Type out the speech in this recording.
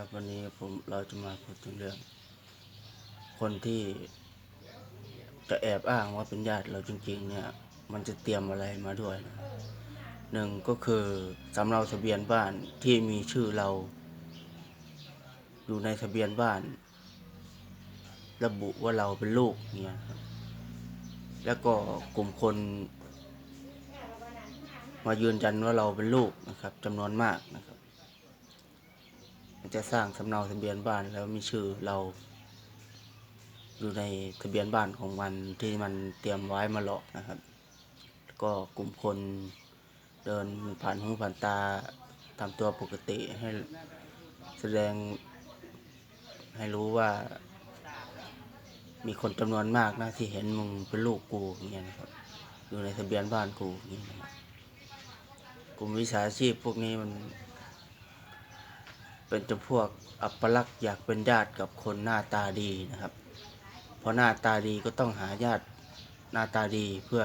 ครับวันนี้ผมเราจะมาพูดถึงเรื่อง คนที่จะแอบอ้างว่าเป็นญาติเราจริงๆ เนี่ย มันจะเตรียมอะไรมาด้วยนะหนึ่งก็คือสำเนาทะเบียนบ้านที่มีชื่อเรา อยู่ในทะเบียนบ้าน ระบุว่าเราเป็นลูกเนี่ยครับแล้วก็กลุ่มคน มายืนยันว่าเราเป็นลูกนะครับจำนวนมากนะครับ จะสร้างสำเนาทะเบียนบ้านแล้วมีชื่อเรา อยู่ในทะเบียนบ้านของมันที่มันเตรียมไว้มาหลอกนะครับ ก็กลุ่มคนเดินผ่านหูผ่านตาทำตัวปกติให้แสดงให้รู้ว่า มีคนจำนวนมากนะที่เห็นมึงเป็นลูกกูอย่างเงี้ยนะครับ อยู่ในทะเบียนบ้านกูอย่างเงี้ยนะครับกลุ่มวิชาชีพพวกนี้มัน เป็นจำพวกอัปลักษ์อยากเป็นญาติกับคนหน้าตาดีนะครับ เพราะหน้าตาดีก็ต้องหาญาติหน้าตาดีเพื่อ